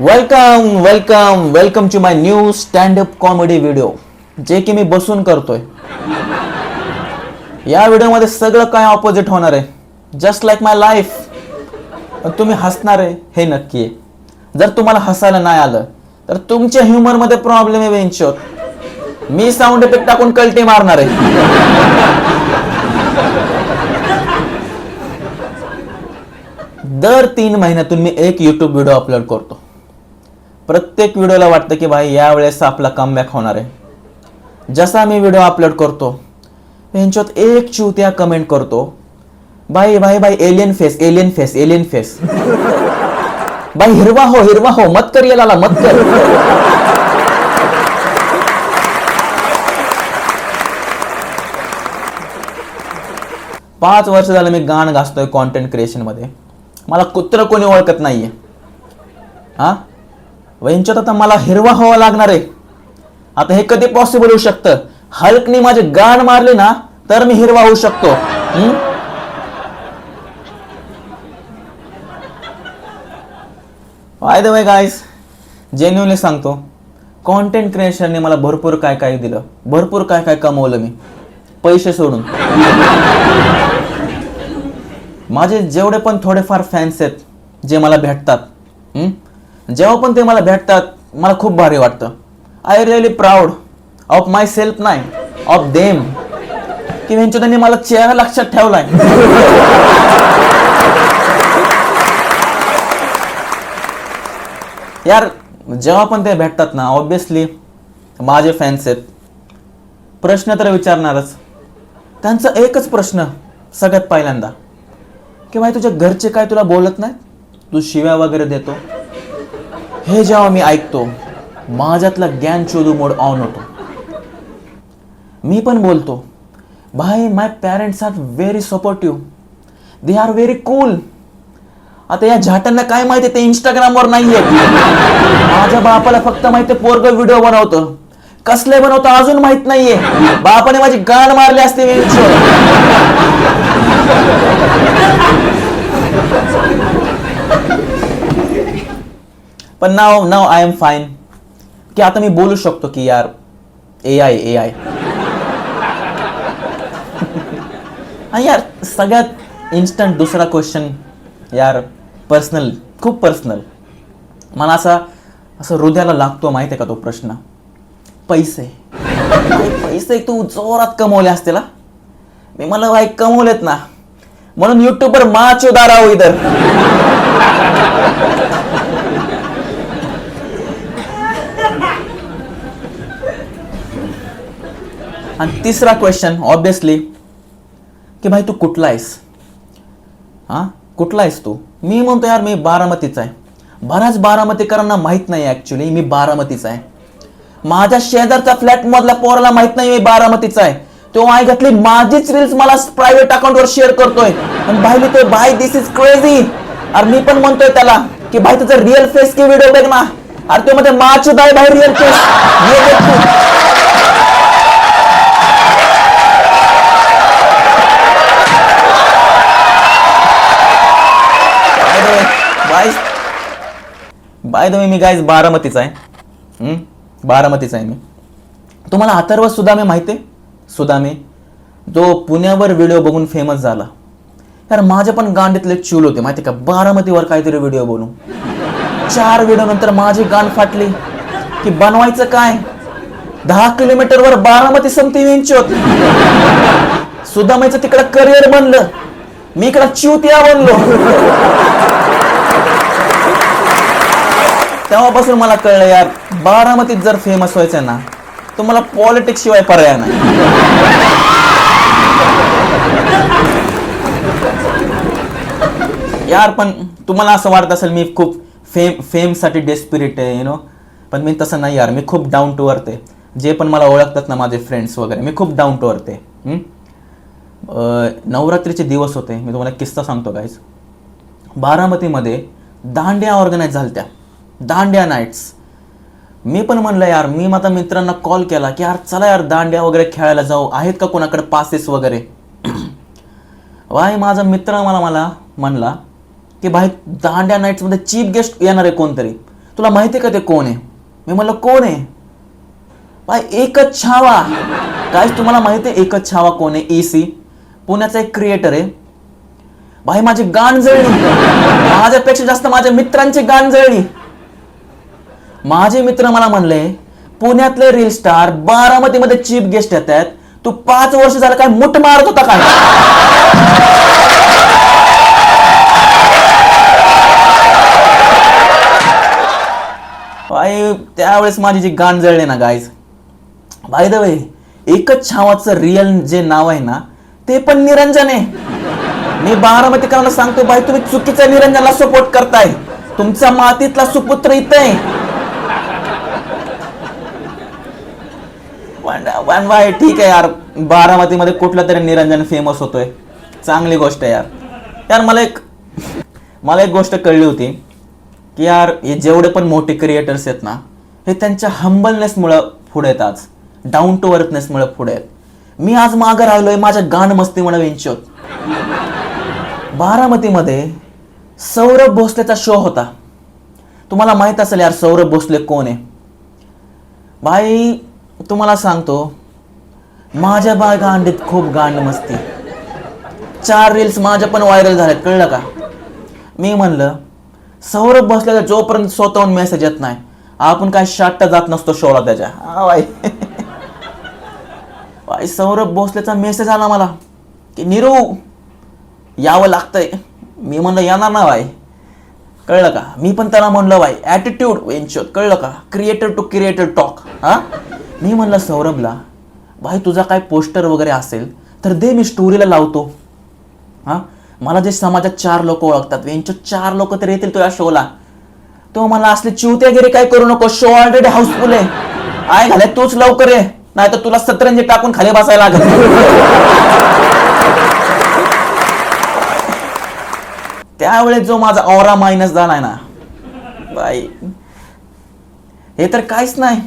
Welcome welcome welcome to my new stand up comedy video जे की मी बसून करतोय. या व्हिडिओमध्ये सगळं काय ऑपोजिट होणार आहे? जस्ट लाईक माय लाईफ तुम्ही हसणार आहे हे नक्की आहे. जर तुम्हाला हसायला नाही आलं तर तुमच्या ह्युमरमध्ये प्रॉब्लेम आहे वेंचर मी साऊंड इफेक्ट टाकून कल्टी मारणार आहे. दर तीन महिन्यातून मी एक यूट्यूब व्हिडिओ अपलोड करतो. प्रत्येक व्हिडिओला वाटतं की भाई यावेळेस आपला कमबॅक होणार आहे. जसा मी व्हिडिओ अपलोड करतो त्यांच्यात एक चिवत्या कमेंट करतो. भाई भाई भाई alien face alien face alien face भाई हिरवा हो हिरवा हो मत कर याला मत कर पाच वर्ष झालं मी गाण घासतोय कॉन्टेंट क्रिएशनमध्ये. मला कुत्र कोणी ओळखत नाहीये. हा? वंचत आता मला हिरवा व्हावा लागणार आहे. आता हे कधी पॉसिबल होऊ शकतं? हल्कनी माझे गाण मारले ना तर मी हिरवा होऊ शकतो. हम्म? By the way guys genuinely सांगतो कॉन्टेंट क्रिएशनने मला भरपूर काय काय दिलं. भरपूर काय काय कमवलं मी. पैसे सोडून. माझे जेवढे पण थोडेफार फॅन्स आहेत जे मला भेटतात जेव्हा पण ते मला भेटतात मला खूप भारी वाटतं. I really proud of my self of them की ह्यांच्या त्यांनी मला चेहरा लक्षात ठेवलाय. यार जेव्हा पण ते भेटतात ना ऑब्विसली माझे फॅन्स आहेत. प्रश्न तर विचारणारच. त्यांचा एकच प्रश्न सगळ्यात पहिल्यांदा. की भाई तुझ्या घरचे काय तुला बोलत नाही तू शिव्या वगैरे देतो. हे जेव्हा मी ऐकतो माझ्यातला ज्ञान शोधू मोड ऑन होतो. मी पण बोलतो भाई my parents are very supportive they are very cool आता या झाटांना काय माहिती ते इंस्टाग्रामवर नाहीये. माझ्या बापाला फक्त माहिती पोरग व्हिडिओ बनवतं. कसले बनवतं अजून माहीत नाहीये. बापाने माझी गाण मारली असते पण नाव नाव आय एम फाईन की आता मी बोलू शकतो की यार ए आय ए आय आणि यार सगळ्यात इन्स्टंट दुसरा क्वेश्चन यार पर्सनल खूप पर्सनल मला असा असं हृदयाला लागतो माहिती आहे का तो प्रश्न पैसे पैसे तू जोरात कमवले असते ना मी मला भाई कमवलेत ना म्हणून युट्यूबवर माचो आहो इधर आणि तिसरा क्वेश्चन ऑब्विसली की भाई तू कुठला आहेस? हा? कुठला आहेस तू? मी म्हणतो यार मी बारामतीचा आहे. बऱ्याच बारामतीकरांना माहीत नाही ऍक्च्युली मी बारामतीचा आहे. माझ्या शेजारच्या फ्लॅटमधल्या पोराला माहीत नाही मी बारामतीचा आहे. तो आई घातली माझीच रील्स मला प्रायव्हेट अकाउंटवर शेअर करतोय. आणि भाई लिहितोय भाई दिस इज क्रेझी अरे मी पण म्हणतोय त्याला की भाई तुझा रिअल फेस की व्हिडिओ बघ ना. अरे तो मध्ये माच दाय भाई real face by the way me guys बारामतीचा आहे. बारामतीचा आहे मी. तुम्हाला अथर्व सुदामे माहिती आहे? सुदामे. जो पुण्यावर व्हिडिओ बघून फेमस झाला. यार माझ्या पण गांडीतले चूल होते माहिती का? बारामतीवर काहीतरी व्हिडिओ बनवू चार व्हिडिओ नंतर माझी गांड फाटली. की बनवायचं काय? दहा किलोमीटरवर बारामती संपती विंच होती. सुदामाचं तिकडं करिअर बनलं. मी इकडं चिवतिया बनलो. तेव्हापासून मला कळलं यार बारामतीत जर फेमस व्हायचं ना तर मला पॉलिटिक्स शिवाय पर्याय नाही. यार पण तुम्हाला असं वाटत असेल मी खूप फेम फेमसाठी डेस्पिरिट आहे यु नो पण मी तसं नाही यार मी खूप डाऊन टू अर्थ आहे. जे पण मला ओळखतात ना माझे फ्रेंड्स वगैरे मी खूप डाऊन टू अर्थ आहे. नवरात्रीचे दिवस होते मी तुम्हाला किस्सा सांगतो काहीच बारामतीमध्ये दांड्या ऑर्गनाईज झाल्या दांड्या नाईट्स. मी पण म्हणलं यार मी माझ्या मित्रांना कॉल केला की यार चला यार दांड्या वगैरे खेळायला जाऊ. आहेत का कोणाकडे पासेस वगैरे? वाय माझा मित्र मला मला म्हणला की भाई दांड्या नाईट्समध्ये चीफ गेस्ट येणार आहे कोणतरी. तुला माहिती आहे का ते कोण आहे? मी म्हणलं कोण आहे? भाई एकच छावा. काय तुम्हाला माहिती आहे एकच छावा कोण आहे? ई सी पुण्याचा एक क्रिएटर आहे. भाई माझी गाण जळली माझ्यापेक्षा जास्त माझ्या मित्रांची गाण जळली माझे मित्र मला म्हणले पुण्यातले रील स्टार बारामतीमध्ये चीफ गेस्ट येतात. तू पाच वर्ष झालं काय मुठ मारत होता काय त्यावेळेस माझी जी गाण जळले ना गाईज बाय द वे एकच छावाचं रिअल जे नाव आहे ना ते पण निरंजन आहे. मी बारामतीकरांना सांगतो भाई तुम्ही चुकीच्या निरंजनला सपोर्ट करताय. तुमचा मातीतला सुपुत्र इथं आहे. पण वन भाई ठीक आहे यार. बारामतीमध्ये कुठला तरी निरंजन फेमस होतोय. चांगली गोष्ट आहे यार. यार मला एक मला एक गोष्ट कळली होती की यार हे जेवढे पण मोठे क्रिएटर्स आहेत ना हे त्यांच्या हंबलनेसमुळं पुढे आहेत आज डाऊन टू अर्थनेसमुळे पुढे आहेत मी आज मागं राहिलोय माझ्या गाण मस्तीमुळे विंचोत बारामतीमध्ये सौरभ भोसलेचा शो होता. तुम्हाला माहीत असेल यार सौरभ भोसले कोण आहे? भाई तुम्हाला सांगतो माझ्या बा गांडीत खूप गांड मस्ती. चार रील्स माझ्या पण व्हायरल झाल्यात कळलं का? मी म्हणलं सौरभ बसल्याचा जोपर्यंत स्वतःहून मेसेज येत नाही आपण काय शाट्टा जात नसतो शोला त्याच्या. हा बाई. बाई सौरभ भोसलेचा मेसेज आला मला की निरू यावं लागतंय. मी म्हणलं येणार ना भाई कळलं का? मी पण त्याला म्हणलं बाई ॲटिट्यूड वेंचर कळलं का? क्रिएटर टू क्रिएटर टॉक हा? मी म्हणलं सौरभला भाई तुझा काय पोस्टर वगैरे असेल तर दे मी स्टोरीला लावतो. हा? मला जे समाजात चार लोक ओळखतात वेंचर चार लोक तर येतील तुझ्या शोला तो मला असले चिवत्यागिरी काय करू नको शो ऑलरेडी हाऊसफुल आहे. आय घाले तूच लवकर ये नाही तर तुला सतरंजी टाकून खाली बसायला लागेल. त्यावेळेस जो माझा औरा मायनस झालाय ना बाई. हे तर काहीच नाही.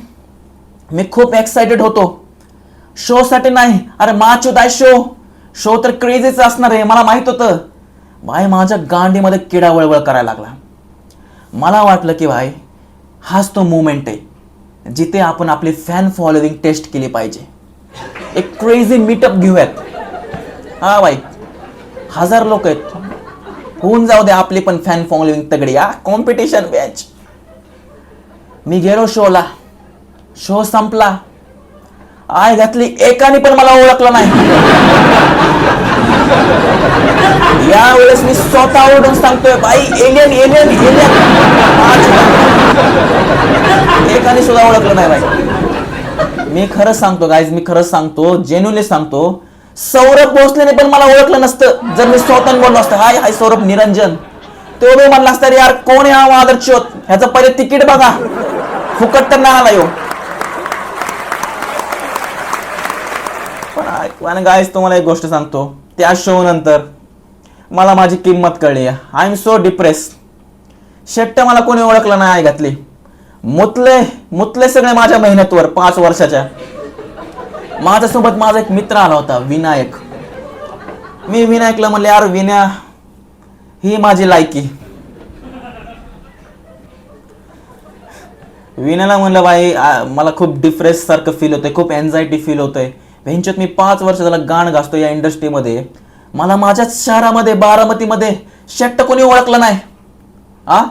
मी खूप एक्साइटेड होतो. शो साठी नाही. अरे माचू दाय शो शो तर क्रेझीच असणार आहे मला माहीत होतं. भाई माझ्या गांडीमध्ये किडा वळवळ करायला लागला. मला वाटलं की भाई हाच तो मुवमेंट आहे जिथे आपण आपली फॅन फॉलोविंग टेस्ट केली पाहिजे. एक क्रेझी मीटअप घेऊयात. हा भाई हजार लोक आहेत. होऊन जाऊ द्या आपली पण फॅन फॉलोइंग तगडी या कॉम्पिटिशन बॅच मी गेलो शोला शो संपला. आय घातली एकाने पण मला ओळखलं नाही. यावेळेस मी स्वतः ओढून सांगतोय बाई एलियन एलियन एलियन एकाने सुद्धा ओळखलं नाही बाई. मी खरंच सांगतो गाईज मी खरंच सांगतो जेन्युनली सांगतो सौरभ भोसलेने पण मला ओळखलं नसतं. जर मी स्वतः बोललो असतं हाय हाय सौरभ निरंजन. तो बी म्हणला असतं यार कोण आहे हा मादरचोत ह्याचं पहिले तिकीट बघा. फुकट तर नाही आला यो. पण गायस तुम्हाला एक गोष्ट सांगतो. त्या शो नंतर मला माझी किंमत कळली. आय एम सो डिप्रेस शेट्ट मला कोणी ओळखलं नाही आई घातली मुतले मुतले सगळे माझ्या मेहनतवर पाच वर्षाच्या. माझ्यासोबत माझा एक मित्र आला होता विनायक. मी विनायकला म्हणले यार विना ही माझी लायकी. विनाला म्हणलं बाई मला खूप डिप्रेस सारखं फील होतंय खूप एन्झायटी फील होतंय. ह्यांच्यात मी पाच वर्ष झालं गाण गाजतो या इंडस्ट्रीमध्ये मला माझ्याच शहरामध्ये बारामतीमध्ये शेट्ट कोणी ओळखलं नाही. आ?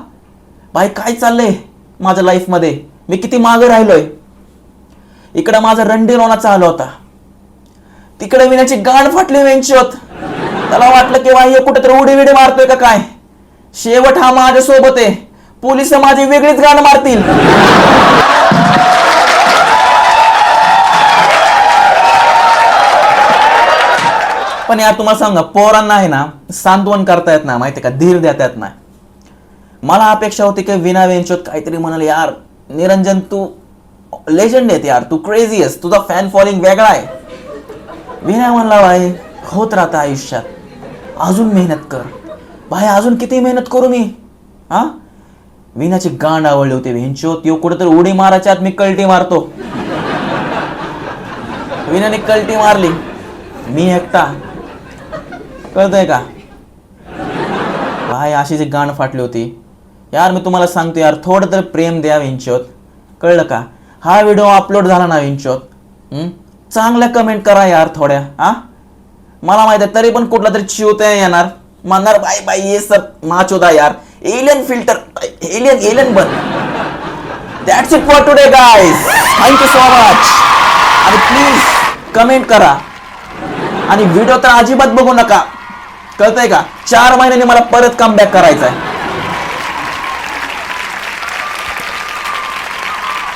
बाई काय चाललंय माझ्या लाईफमध्ये मी किती मागे राहिलोय? इकडं माझा रणडी लोणा चालू होता. तिकडे विनाची गाण फाटली वेंचोत त्याला वाटलं की हे कुठेतरी उडी विडी मारतोय का काय? शेवट हा माझ्या सोबत आहे. पोलीस माझी वेगळीच गाणं मारतील. पण यार तुम्हाला सांगा पोरांना आहे ना सांत्वन करता येत नाही माहिती का? धीर देता येत नाही. मला अपेक्षा होती की विना वेंचोत काहीतरी म्हणाल यार निरंजन तू लेजंड आहेत यार. तू क्रेझी आहेस. तुझा फॅन फॉलोइंग वेगळा आहे. विना म्हणला भाई होत राहतं आयुष्यात. अजून मेहनत कर. भाई अजून किती मेहनत करू मी? हा? विनाची गांड आवडली होती. विंचो तो कुठेतरी उडी मारायच्या आत मी कल्टी मारतो. विनाने कल्टी मारली. मी एकटा. कळतंय का? भाई अशी जी गाण फाटली होती. यार मी तुम्हाला सांगतो यार थोडं तर प्रेम द्या विंचोत कळलं का? हा व्हिडिओ अपलोड झाला ना विंचोत चांगल्या कमेंट करा यार थोड्या हा? मला माहिती आहे तरी पण कुठला तरी चिवत्या येणार. म्हणणार बाय बाय ये सर माचोदा यार. Alien filter alien alien bun. That's it for today guys thank you so much आणि प्लीज कमेंट करा. आणि व्हिडिओ तर अजिबात बघू नका. कळतंय का? चार महिन्यांनी मला परत कमबॅक करायचा आहे